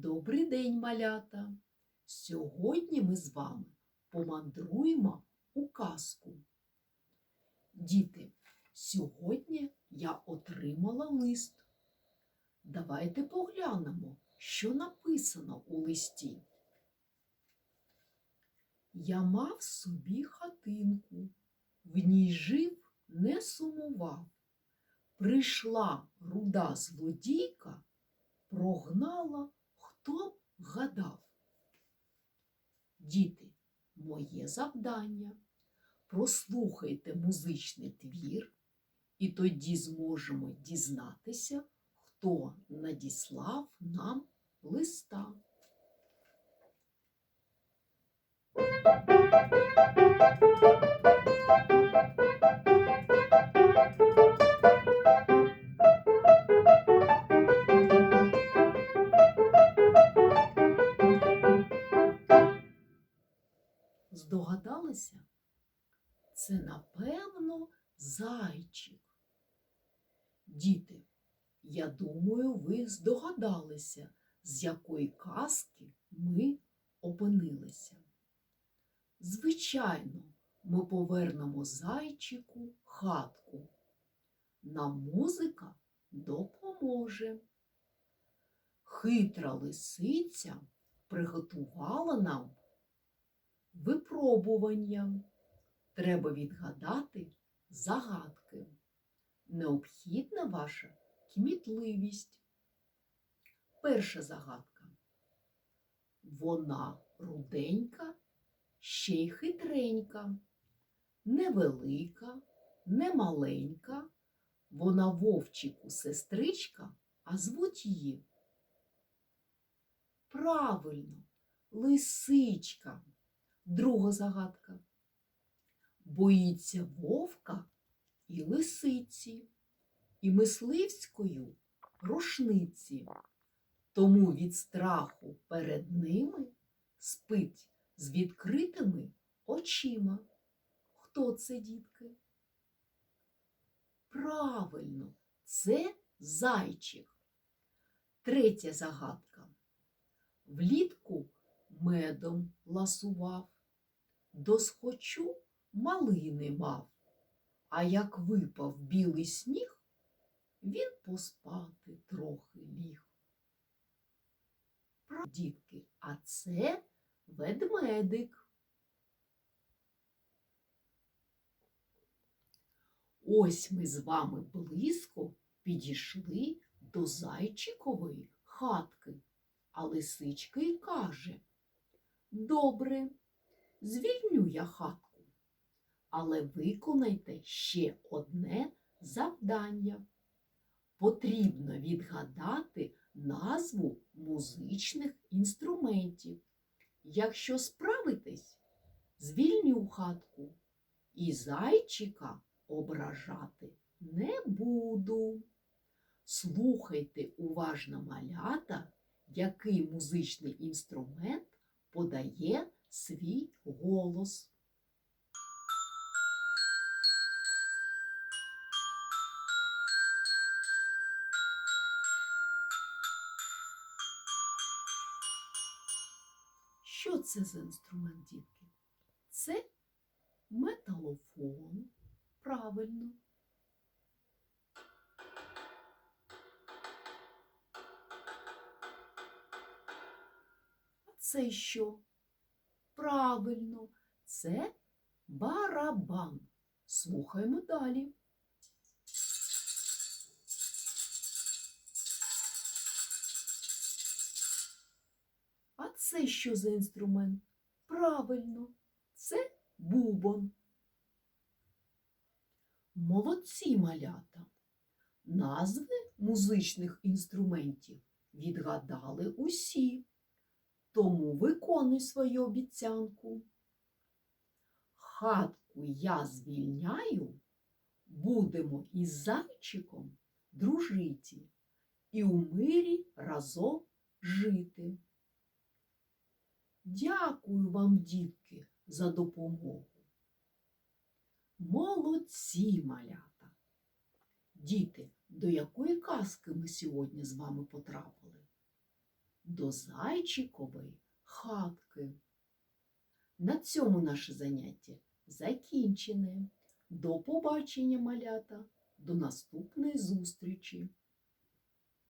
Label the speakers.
Speaker 1: Добрий день, малята! Сьогодні ми з вами помандруємо у казку. Діти, сьогодні я отримала лист. Давайте поглянемо, що написано у листі. Я мав собі хатинку, в ній жив, не сумував. Прийшла руда злодійка, прогнала, хто гадав. Діти, моє завдання. Прослухайте музичний твір, і тоді зможемо дізнатися, хто надіслав нам листа. Здогадалися? Це, напевно, зайчик. Діти, я думаю, ви здогадалися, з якої казки ми опинилися. Звичайно, ми повернемо зайчику хатку. Нам музика допоможе. Хитра лисиця приготувала нам випробування. Треба відгадати загадки. Необхідна ваша кмітливість. Перша загадка. Вона руденька, ще й хитренька, невелика, не маленька. Вона вовчику сестричка, а звуть її. Правильно, лисичка. Друга загадка. Боїться вовка і лисиці, і мисливською рушниці. Тому від страху перед ними спить з відкритими очима. Хто це, дітки? Правильно, це зайчик. Третя загадка. Влітку медом ласував, досхочу малини мав, а як випав білий сніг, він поспати трохи ліг. Дітки, а це ведмедик. Ось ми з вами близько підійшли до зайчикової хатки, а лисичка й каже Добре, звільню я хатку, але виконайте ще одне завдання. Потрібно відгадати назву музичних інструментів. Якщо справитесь, звільню хатку і зайчика ображати не буду. Слухайте уважно малята, який музичний інструмент подає свій голос. Що це за інструмент, дітки? Це металофон. Правильно. Це що? Правильно, це барабан. Слухаємо далі. А це що за інструмент? Правильно, це бубон. Молодці малята. Назви музичних інструментів відгадали усі. Тому виконуй свою обіцянку. Хатку я звільняю, будемо із зайчиком дружиті і у мирі разом жити. Дякую вам, дітки, за допомогу. Молодці малята! Діти, до якої казки ми сьогодні з вами потрапили? До зайчикової хатки. На цьому наше заняття закінчене. До побачення, малята, до наступної зустрічі!